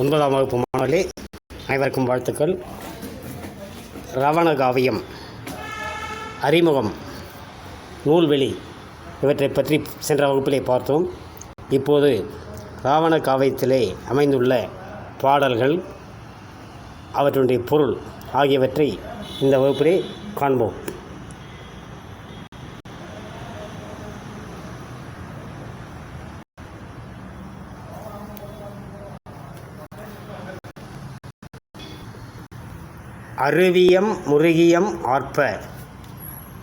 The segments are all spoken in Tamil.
ஒன்பதாம் வகுப்பு மாணவர்களே அனைவருக்கும் வாழ்த்துக்கள். ரவண காவியம் அறிமுகம் நூல்வெளி இவற்றை பற்றி சென்ற வகுப்பிலே பார்த்தோம். இப்போது ராவண காவியத்திலே அமைந்துள்ள பாடல்கள் அவற்றுடைய பொருள் ஆகியவற்றை இந்த வகுப்பிலே காண்போம். அருவியம் முருகியம் ஆர்ப்ப.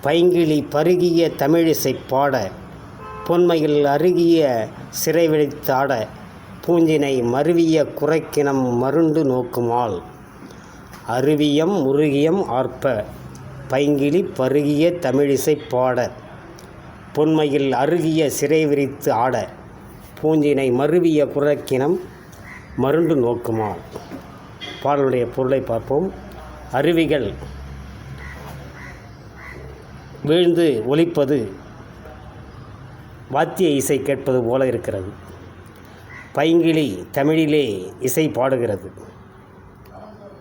பைங்கிளி பருகிய தமிழிசை பாட. பொன்மையில் அருகிய சிறை விழித்தாட பூஞ்சினை மருவிய குறைக்கினம் மருண்டு நோக்குமால் அருவியம் முருகியம் ஆர்ப்ப. பைங்கிளி பருகிய தமிழிசை பாட. பொன்மையில் அருகிய சிறை விரித்து ஆட. பூஞ்சினை மருவிய குறைக்கினம் மருண்டு நோக்குமாள் பாடலுடைய பொருளை பார்ப்போம். அருவிகள் வீழ்ந்து ஒலிப்பது வாத்திய இசை கேட்பது போல இருக்கிறது. பைங்கிளி தமிழிலே இசை பாடுகிறது.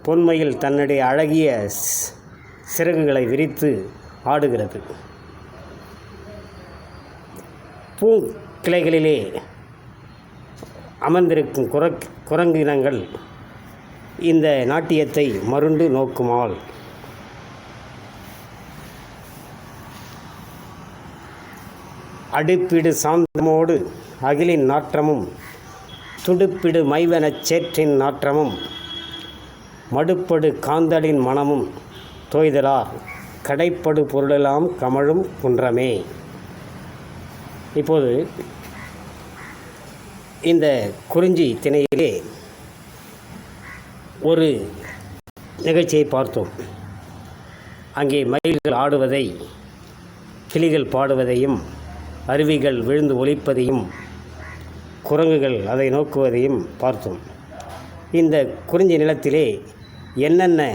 பொன்மையில் தன்னுடைய அழகிய சிறகுகளை விரித்து ஆடுகிறது. பூங்கிளைகளிலே அமர்ந்திருக்கும் குர குரங்கினங்கள் இந்த நாட்டியத்தை மருண்டு நோக்குமாள் அடுப்பிடு சாந்தமோடு அகிலின் நாற்றமும் துடுப்பிடு மைவனச் சேற்றின் நாற்றமும் மடுப்படு காந்தலின் மனமும் தோய்தலார் கடைப்படு பொருளெல்லாம் கமழும் குன்றமே. இப்போது இந்த குறிஞ்சி திணையிலே ஒரு நிகழ்ச்சியை பார்த்தோம். அங்கே மயில்கள் ஆடுவதை கிளிகள் பாடுவதையும் அருவிகள் விழுந்து ஒலிப்பதையும் குரங்குகள் அதை நோக்குவதையும் பார்த்தோம். இந்த குறிஞ்சி நிலத்திலே என்னென்ன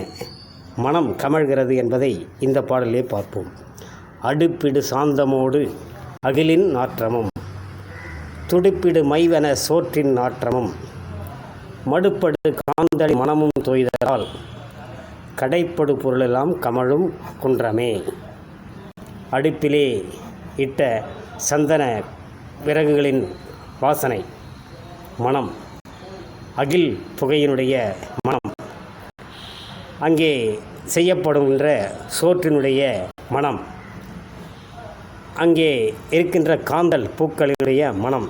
மனம் கமழ்கிறது என்பதை இந்த பாடலே பார்ப்போம். அடுப்பிடு சாந்தமோடு அகிலின் நாற்றமும் துடுப்பிடு மைவன சோற்றின் நாற்றமும் மடுப்படு காந்தடி மனமும் தோய்தலால். கடைப்படு பொருளெல்லாம் கமழும் குன்றமே. அடுப்பிலே இட்ட சந்தன விறகுகளின் வாசனை. மனம். அகில் புகையினுடைய மனம். அங்கே செய்யப்படுகின்ற சோற்றினுடைய மனம். அங்கே இருக்கின்ற காந்தல் பூக்களினுடைய மனம்.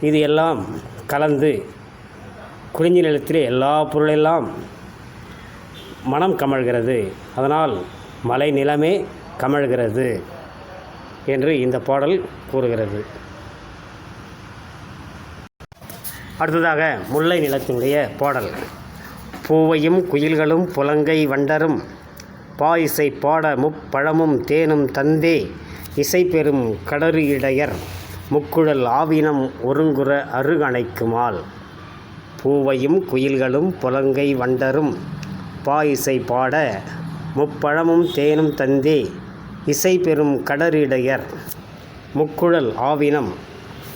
இது எல்லாம் கலந்து குறிஞ்சி நிலத்திலே எல்லா பொருளெல்லாம் மனம் கமழ்கிறது. அதனால் மலை நிலமே கமழ்கிறது என்று இந்த பாடல் கூறுகிறது. அடுத்ததாக முல்லை நிலத்தினுடைய பாடல். பூவையும் குயில்களும் புலங்கை வண்டரும் பாயிசை பாட முப்பழமும் தேனும் தந்தே இசை பெறும் கடறு இடையர். முக்குழல் ஆவினம் ஒருங்குற அருகணைக்குமாள் பூவையும் குயில்களும் புலங்கை வண்டரும். பாயிசை பாட முப்பழமும் தேனும் தந்தே இசை பெறும் கடறிடையர். முக்குழல் ஆவினம்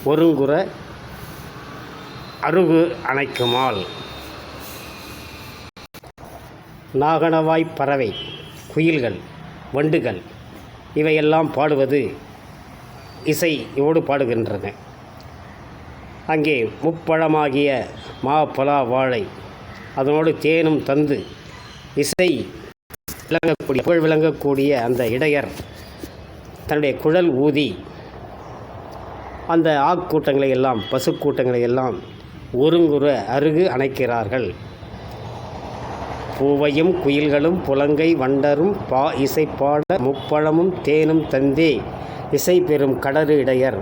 ஒருங்குற அருகு அணைக்குமால். நாகனவாய் பறவை குயில்கள் வண்டுகள் இவையெல்லாம் பாடுவது இசையோடு பாடுகின்றன. அங்கே முப்பழமாகிய மா பலா வாழை அதனோடு தேனும் தந்து இசை விளங்கக்கூடிய புகழ் விளங்கக்கூடிய அந்த இடையர் தன்னுடைய குழல் ஊதி அந்த ஆக்கூட்டங்களை எல்லாம் பசுக்கூட்டங்களை எல்லாம் ஒருங்குற அருகு அணைக்கிறார்கள். பூவையும் குயில்களும் புலங்கை வண்டரும் பா இசைப்பாட முப்பழமும் தேனும் தந்தே இசை பெறும் கடறு இடையர்.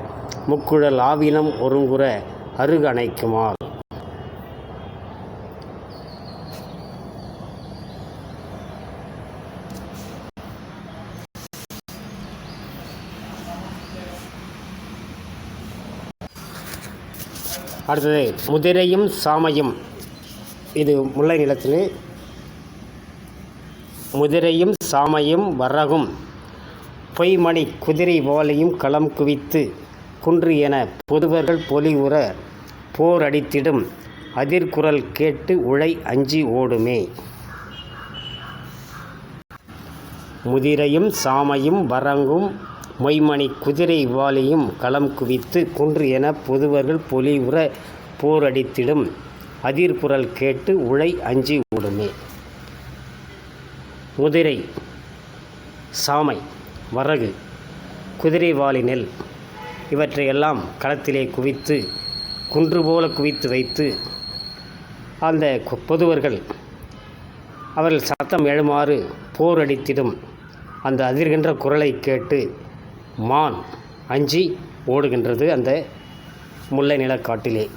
முக்குழல் ஆவினம் ஒருங்குற அருகணைக்குமார் அடுத்தது முதிரையும் சாமையும். இது முல்லை நிலத்தில். முதிரையும் சாமையும் வரகும். பொய்மணி குதிரை போலையும் களம் குவித்து குன்று என புதுவர்கள் பொலிவுற போர் அடித்திடும் அதிர்குரல் கேட்டு உழை அஞ்சி ஓடுமே. முதிரையும் சாமையும் வரங்கும் மொய்மணி குதிரை வாலியும் களம் குவித்து குன்று என பொதுவர்கள் பொலிவுற போரடித்திடும். அதிர்குரல் கேட்டு உழை அஞ்சி ஓடுமே. முதிரை சாமை வரகு குதிரைவாலி நெல் இவற்றையெல்லாம் களத்திலே குவித்து குன்று போல குவித்து வைத்து அந்த கு- பொதுவர்கள் அவர்கள் சத்தம் எழுமாறு போர் அடித்திடும். அந்த அதிர்கின்ற குரலை கேட்டு மான் அஞ்சி ஓடுகின்றது அந்த முல்லை நிலக்காட்டிலே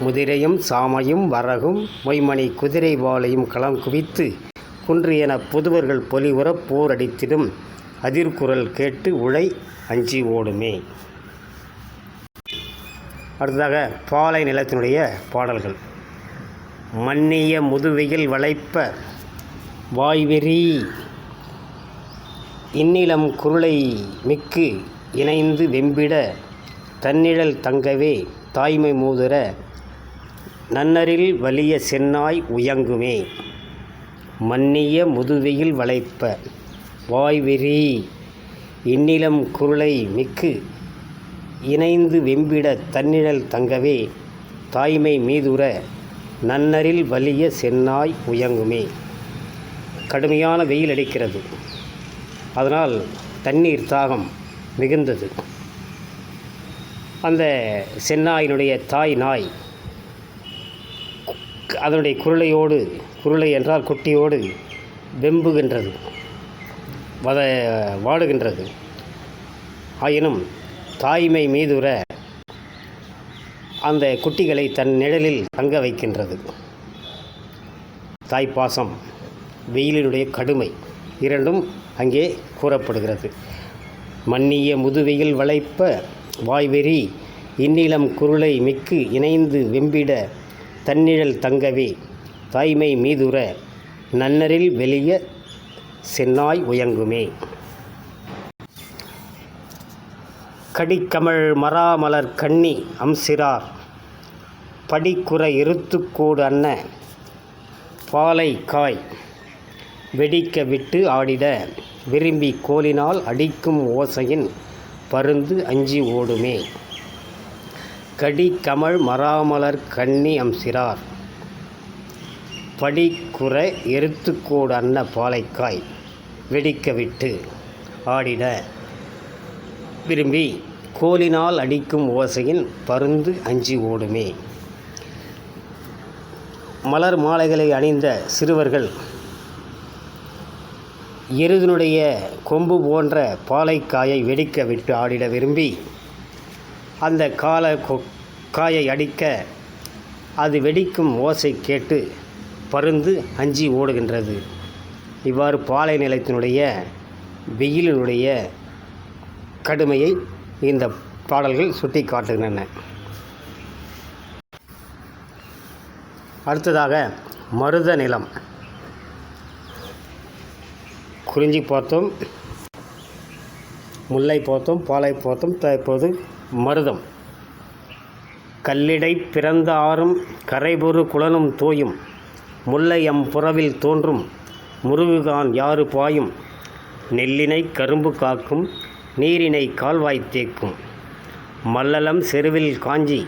முதிரையும் சாமையும் வரகும் மொய்மணி குதிரை வாளையும் களம் குவித்து குன்று என புதுவர்கள் பொலிவுற போரடித்திடும் அதிர்குரல் கேட்டு உழை அஞ்சி ஓடுமே. அடுத்ததாக பாலை நிலத்தினுடைய பாடல்கள். மன்னிய முதுவையில் வளைப்ப வாய்வெறி இன்னிலம் குருளை மிக்கு இணைந்து வெம்பிட தன்னிழல் தங்கவே தாய்மை மூதுர நன்னரில் வலிய சென்னாய் உயங்குமே. மன்னிய முதுவையில் வளைப்ப வாய்வெறி இன்னிலம் குருளை மிக்கு. இணைந்து வெம்பிட தன்னிழல் தங்கவே. தாய்மை மீதுற நன்னரில் வலிய சென்னாய் உயங்குமே. கடுமையான வெயில் அடிக்கிறது. அதனால் தண்ணீர் தாகம் மிகுந்தது. அந்த சென்னாயினுடைய தாய் நாய் அதனுடைய குருளையோடு குருளை என்றால் குட்டியோடு வெம்புகின்றது. வத வாடுகின்றது. ஆயினும் தாய்மை மீதுற அந்த குட்டிகளை தன் நிழலில் தங்க வைக்கின்றது. தாய்ப்பாசம் வெயிலினுடைய கடுமை இரண்டும் அங்கே கூறப்படுகிறது. மன்னிய முதுவையில் வளைப்ப வாய்வெறி இன்னிலம் குருளை மிக்கு இணைந்து வெம்பிட தன்னிழல் தங்கவே தாய்மை மீதுற நன்னரில் வெளிய சென்னாய் உயங்குமே. கடிக்கமழ் மராமலர் கண்ணி அம்சிரார் படிக்குற இருத்துக்கூடு அன்ன பாலை காய். வெடிக்க விட்டு ஆடிட விரும்பி கோலினால் அடிக்கும் ஓசையின் பருந்து அஞ்சி ஓடுமே. கடிக்கமல் மராமலர் கண்ணி அம்சிரார் படிக்குற எருத்துக்கோடு அன்ன பாலைக்காய் வெடிக்க விட்டு ஆடிட விரும்பி கோலினால் அடிக்கும் ஓசையின் பருந்து அஞ்சி ஓடுமே. மலர் மாலைகளை அணிந்த சிறுவர்கள் எருதினுடைய கொம்பு போன்ற பாலைக்காயை வெடிக்க விட்டு ஆடிட விரும்பி அந்த கால காயை அடிக்க அது வெடிக்கும் ஓசை கேட்டு பருந்து அஞ்சி ஓடுகின்றது. இவ்வாறு பாலை நிலத்தினுடைய வெயிலினுடைய கடுமையை இந்த பாடல்கள் சுட்டி காட்டுகின்றன. அடுத்ததாக மருத நிலம். குறிஞ்சி பார்த்தோம் முல்லை பார்த்தோம் பாலை பார்த்தோம் தற்போது மருதம். கல்லிடை பிறந்த ஆறும் கரைபொரு குளனும் தோயும் முல்லை எம் புறவில் தோன்றும் முருகுகான் யாறு பாயும்? நெல்லினை கரும்பு காக்கும் நீரினை கால்வாய் தேக்கும். மல்லலம் செருவில் காஞ்சி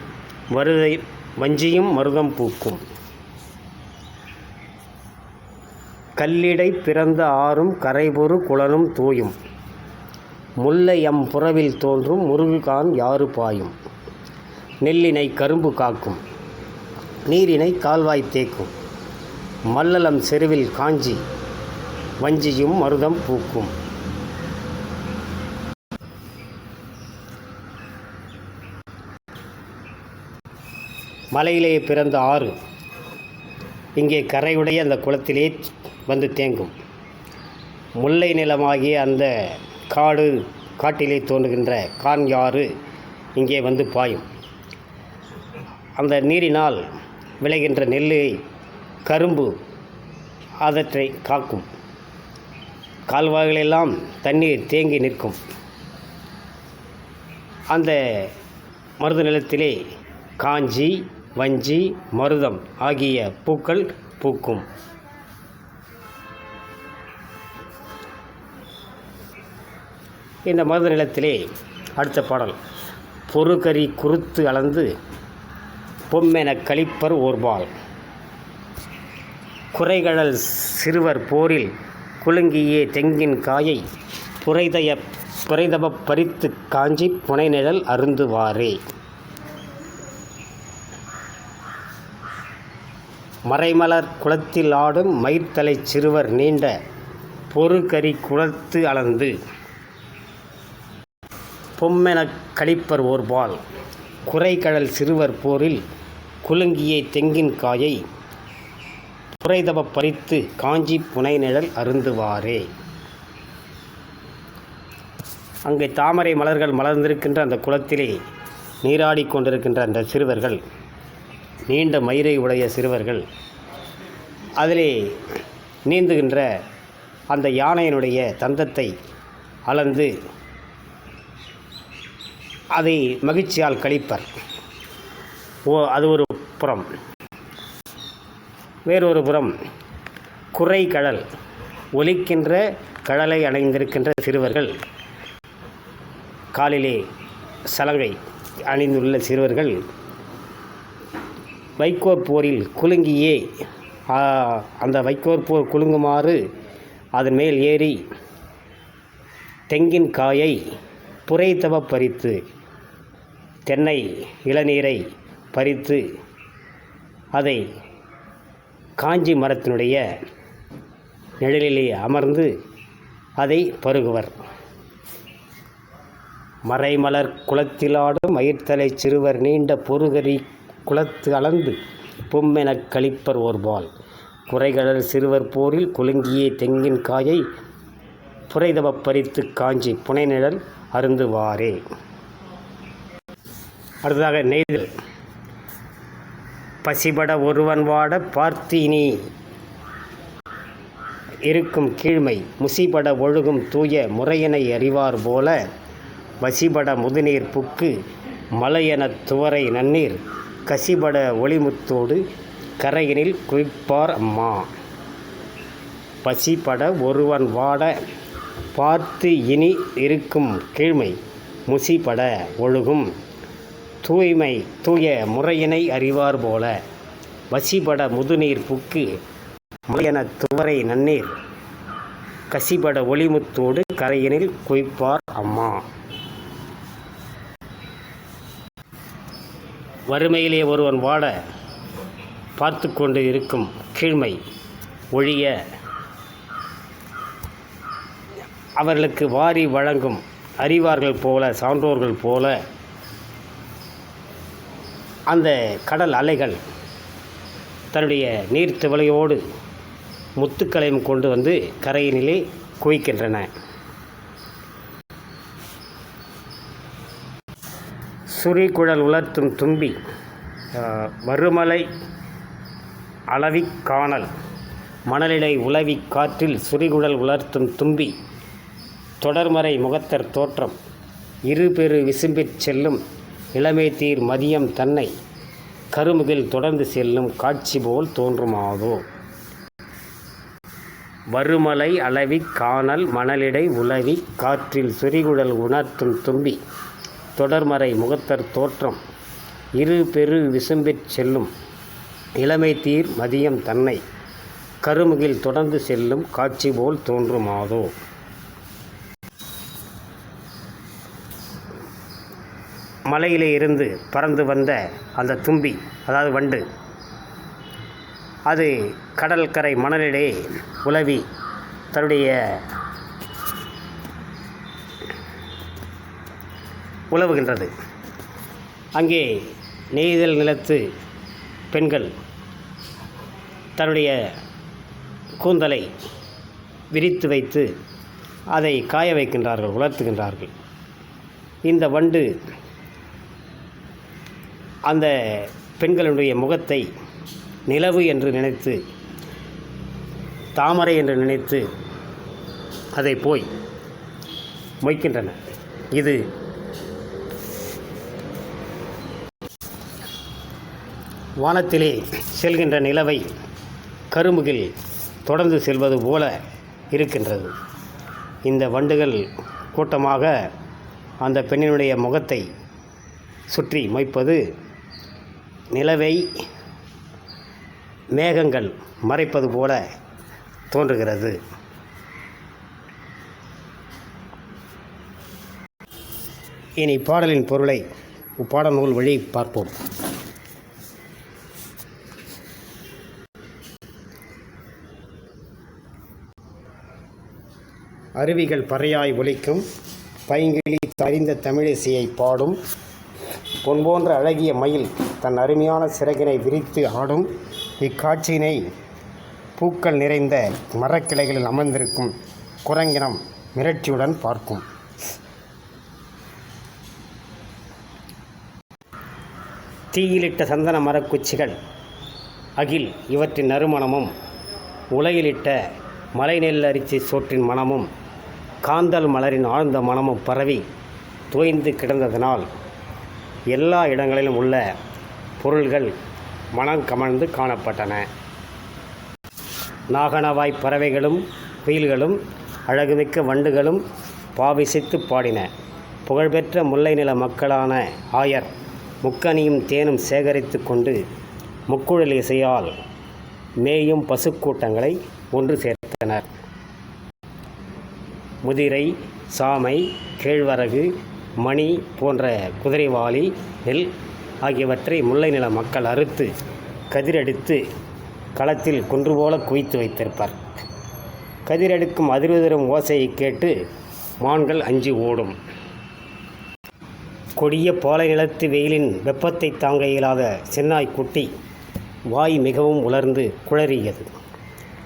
வருதை வஞ்சியும் மருதம் பூக்கும். கல்லிடை பிறந்த ஆறும் கரைபொரு குளனும் தூயும். முல்லை எம் புறவில் தோன்றும் முருகுகான் யாறு பாயும்? நெல்லினை கரும்பு காக்கும் நீரினை கால்வாய் தேக்கும். மல்லலம் செருவில் காஞ்சி வஞ்சியும் மருதம் பூக்கும். மலையிலே பிறந்த ஆறு. இங்கே கரையுடைய அந்த குளத்திலே வந்து தேங்கும். முல்லை நிலமாகிய அந்த காடு காட்டிலே தோன்றுகின்ற கான்யாறு இங்கே வந்து பாயும். அந்த நீரினால் விளைகின்ற நெல்லை கரும்பு அதற்றை காக்கும். கால்வாய்களெல்லாம் தண்ணீர் தேங்கி நிற்கும். அந்த மருத நிலத்திலே காஞ்சி வஞ்சி மருதம் ஆகிய பூக்கள் பூக்கும். இந்த மருத நிலத்திலே அடுத்த பாடல். பொறுகரி குருத்து அளந்து பொம்மென கழிப்பர் ஓர்பால். குறைகடல் சிறுவர் போரில் குலுங்கியே தெங்கின் காயை புரைதய புரைதப பறித்து காஞ்சி புனைநிழல் அருந்துவாரே. மறைமலர் குளத்தில் ஆடும் மயிர்த்தலை சிறுவர் நீண்ட பொறுகரி குளத்து அளந்து பொம்மெனக் கழிப்பர் ஓர்பால் குறைகழல் சிறுவர் போரில் குலுங்கிய தெங்கின் காயை புரைதப பறித்து காஞ்சி புனைநிழல் அருந்துவாரே. அங்கே தாமரை மலர்கள் மலர்ந்திருக்கின்ற அந்த குளத்திலே நீராடிக் கொண்டிருக்கின்ற அந்த சிறுவர்கள் நீண்ட மயிரை உடைய சிறுவர்கள் அதிலே நீந்துகின்ற அந்த யானையினுடைய தந்தத்தை அளந்து அதை மகிழ்ச்சியால் கழிப்பர். ஓ அது ஒரு புறம். வேறொரு புறம் குறை கடல் ஒலிக்கின்ற கடலை அணைந்திருக்கின்ற சிறுவர்கள். காலிலே சலங்கை அணிந்துள்ள சிறுவர்கள். வைக்கோற் போரில் குலுங்கியே அந்த வைக்கோற் போர் குலுங்குமாறு அதன் மேல் ஏறி தெங்கின் காயை புரைத்தவ பறித்து தென்னை இளநீரை பறித்து அதை காஞ்சி மரத்தினுடைய நிழலிலே அமர்ந்து அதை பருகுவர். மறைமலர் குளத்திலாடும் மயிர்த்தலை சிறுவர் நீண்ட பொறுகரி குளத்து அளந்து பொம்மெனக் கழிப்பர் ஓர்பால். குறைகடல் சிறுவர் போரில் குலுங்கிய தெங்கின் காயை புரைதவ பறித்து காஞ்சி புனைநிழல் அருந்துவாரே. அடுத்ததாக நெய்தல். பசிபட ஒருவன் வாட பார்த்தினி. இருக்கும் கீழ்மை முசிபட ஒழுகும் தூய முறையினை அறிவார் போல வசிபட முதுநீர் புக்கு மலையெனத் துவரை நன்னீர் கசிபட ஒளிமுத்தோடு கரையினில் குவிப்பார் அம்மா. பசிபட ஒருவன் வாட பார்த்து இனி இருக்கும் கீழ்மை முசிபட ஒழுகும் தூய்மை தூய முறையினை அறிவார் போல. வசிபட முதுநீர் புக்கு மலையன துவரை நன்னீர். கசிபட ஒளிமுத்தோடு கரையினில் குவிப்பார் அம்மா. வறுமையிலே ஒருவன் வாட பார்த்து கொண்டு இருக்கும் கீழ்மை ஒழிய அவர்களுக்கு வாரி வழங்கும் அறிவார்கள் போல சான்றோர்கள் போல அந்த கடல் அலைகள் தன்னுடைய நீர்த்திவலையோடு முத்துக்களையும் கொண்டு வந்து கரையினிலே குவிக்கின்றன. சுரிகுழல் உலர்த்தும் தும்பி மறுமலை அளவிக் காணல் மணலிடை உலவிக் காற்றில் சுரிகுழல் உலர்த்தும் தும்பி தொடர்மறை முகத்தர் தோற்றம் இருபெரு விசும்பிச் செல்லும் இளமை தீர் மதியம் தன்னை கருமுகில் தொடர்ந்து செல்லும் காட்சி போல் தோன்றுமாதோ? வருமலை அளவிக் காணல் மணலிடை உலவி காற்றில் சுரிகுழல் உணர்த்தும் தும்பி தொடர்மறை முகத்தர் தோற்றம் இரு பெரு விசும்பிற் செல்லும் இளமை தீர் மதியம் தன்னை கருமுகில் தொடர்ந்து செல்லும் காட்சி போல் தோன்றுமாதோ? மலையிலே இருந்து பறந்து வந்த அந்த தும்பி அதாவது வண்டு அது கடற்கரை மணலிலே உலவி தன்னுடைய உலவுகின்றது. அங்கே நெய்தல் நிலத்து பெண்கள் தன்னுடைய கூந்தலை விரித்து வைத்து அதை காய வைக்கின்றார்கள் உலர்த்துகின்றார்கள். இந்த வண்டு அந்த பெண்களுடைய முகத்தை நிலவு என்று நினைத்து தாமரை என்று நினைத்து அதை போய் மொய்க்கின்றன. இது வானத்திலே செல்கின்ற நிலவை கருமுகில் தொடர்ந்து செல்வது போல இருக்கின்றது. இந்த வண்டுகள் கூட்டமாக அந்த பெண்ணினுடைய முகத்தை சுற்றி மொய்ப்பது நிலவை மேகங்கள் மறைப்பது போல தோன்றுகிறது. இனி பாடலின் பொருளை பாடநூல் வழி பார்ப்போம். அருவிகள் பறையாய் ஒலிக்கும் பைங்கிளி தறிந்த தமிழிசையை பாடும் பொன் போன்ற அழகிய மயில் தன் அருமையான சிறகினை விரித்து ஆடும் இக்காட்சியினை பூக்கள் நிறைந்த மரக்கிளைகளில் அமர்ந்திருக்கும் குரங்கினம் மிரட்சியுடன் பார்க்கும். தீயிலிட்ட சந்தன மரக்குச்சிகள் அகில் இவற்றின் நறுமணமும் உலகிலிட்ட மலை நெல் அரிசி சோற்றின் மணமும் காந்தல் மலரின் ஆழ்ந்த மணமும் பரவி தோய்ந்து கிடந்ததனால் எல்லா இடங்களிலும் உள்ள பொருள்கள் மனம் கமழ்ந்து காணப்பட்டன. நாகனவாய் பறவைகளும் குயில்களும் அழகுமிக்க வண்டுகளும் பாவிசித்து பாடின. புகழ்பெற்ற முல்லை நில மக்களான ஆயர் முக்கனியும் தேனும் சேகரித்து கொண்டு முக்குழல் இசையால் மேயும் பசுக்கூட்டங்களை ஒன்று சேர்த்தனர். முதிரை சாமை கேழ்வரகு மணி போன்ற குதிரைவாலி நெல் ஆகியவற்றை முல்லை நில மக்கள் அறுத்து கதிரடித்து களத்தில் குன்று போல குவித்து வைத்திருப்பார். கதிரெடுக்கும் அதிர்வுதரும் ஓசையை கேட்டு மான்கள் அஞ்சி ஓடும். கொடிய பாலை நிலத்து வெயிலின் வெப்பத்தை தாங்க இயலாத சென்னாய் குட்டி வாய் மிகவும் உலர்ந்து குளறியது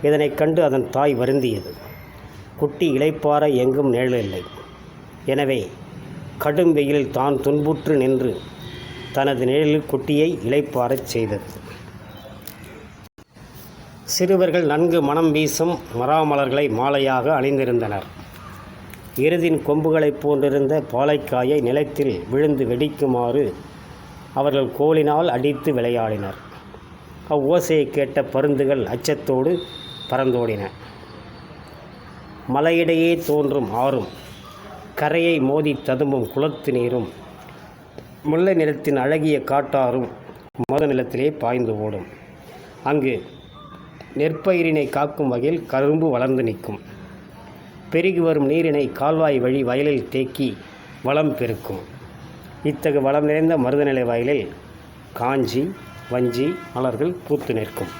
இதனைக் கண்டு அதன் தாய் வருந்தியது. குட்டி இளைப்பாற எங்கும் நிழலில்லை. எனவே கடும் வெயிலில் தான் துன்புற்று நின்று தனது நிழலில் குட்டியை இளைப்பாறச் செய்தது. சிறுவர்கள் நன்கு மனம் வீசும் மராமலர்களை மாலையாக அணிந்திருந்தனர். எருதின் கொம்புகளைப் போன்றிருந்த பாலைக்காயை நிலத்தில் விழுந்து வெடிக்குமாறு அவர்கள் கோலினால் அடித்து விளையாடினர். அவ்வோசையை கேட்ட பருந்துகள் அச்சத்தோடு பறந்தோடின. மலையிடையே தோன்றும் ஆறும் கரையை மோதி ததும்பும் குளத்து நீரும் முல்லை நிலத்தின் அழகிய காட்டாரும் மத நிலத்திலே பாய்ந்து ஓடும். அங்கு நெற்பயிரினை காக்கும் வகையில் கரும்பு வளர்ந்து நிற்கும். பெருகி வரும் நீரினை கால்வாய் வழி வயலில் தேக்கி வளம் பெருக்கும். இத்தகு வளம் நிறைந்த மருதநிலை வயலில் காஞ்சி வஞ்சி மலர்கள் பூத்து நிற்கும்.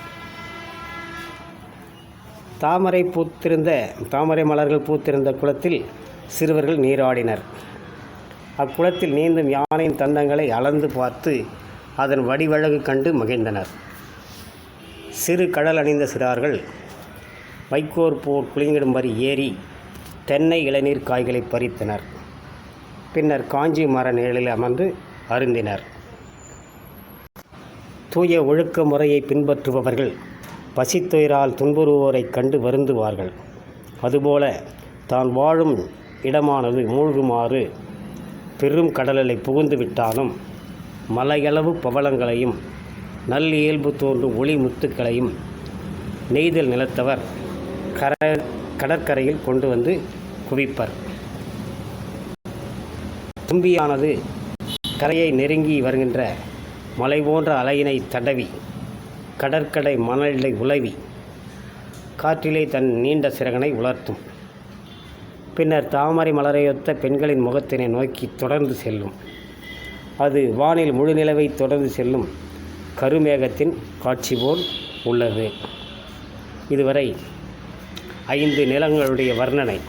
தாமரை பூத்திருந்த தாமரை மலர்கள் பூத்திருந்த குளத்தில் சிறுவர்கள் நீராடினர். அக்குளத்தில் நீந்தும் யானையின் தந்தங்களை அளந்து பார்த்து அதன் வடிவழகு கண்டு மகிழ்ந்தனர். சிறு கடல் அணிந்த சிறார்கள் வைக்கோர் போர் குளிங்கிடும்படி ஏறி தென்னை இளநீர் காய்களை பறித்தனர். பின்னர் காஞ்சி மர நிழலில் அமர்ந்து அருந்தினர். தூய ஒழுக்க முறையை பின்பற்றுபவர்கள் பசித்துயிரால் துன்புறுவோரைக் கண்டு வருந்துவார்கள். அதுபோல தான் வாழும் இடமானது மூழ்குமாறு பெரும் கடலலை புகுந்து விட்டாலும் மலையளவு பவளங்களையும் நல் இயல்பு தோன்றும் ஒளி முத்துக்களையும் நெய்தல் நிலத்தவர் கர கடற்கரையில் கொண்டு வந்து குவிப்பர். தும்பியானது கரையை நெருங்கி வருகின்ற மலை போன்ற அலையினை தடவி கடற்கரை மணலை உலவி காற்றிலே தன் நீண்ட சிறகனை உலர்த்தும். பின்னர் தாமரை மலரையொத்த பெண்களின் முகத்தினை நோக்கி தொடர்ந்து செல்லும். அது வானில் முழு நிலவை தொடர்ந்து செல்லும் கருமேகத்தின் காட்சி போல் உள்ளது. இதுவரை ஐந்து நிலங்களுடைய வர்ணனை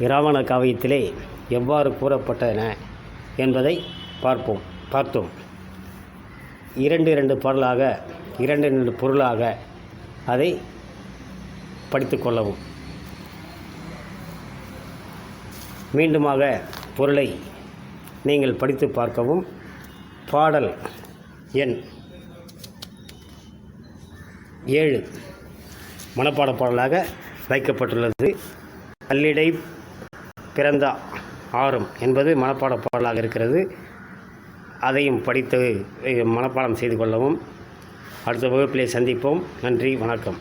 இராவண காவியத்திலே எவ்வாறு கூறப்பட்டன என்பதை பார்ப்போம். பார்த்தோம். இரண்டு இரண்டு பாடலாக இரண்டு இரண்டு பொருளாக அதை படித்து கொள்ளவும். மீண்டுமாக பொருளை நீங்கள் படித்து பார்க்கவும். பாடல் எண் ஏழு. மனப்பாட பாடலாக வைக்கப்பட்டுள்ளது. பல்லிடை பிறந்தா ஆறும் என்பது மனப்பாட பாடலாக இருக்கிறது. அதையும் படித்து மனப்பாடம் செய்து கொள்ளவும். அடுத்த வகுப்பிலே சந்திப்போம். நன்றி வணக்கம்.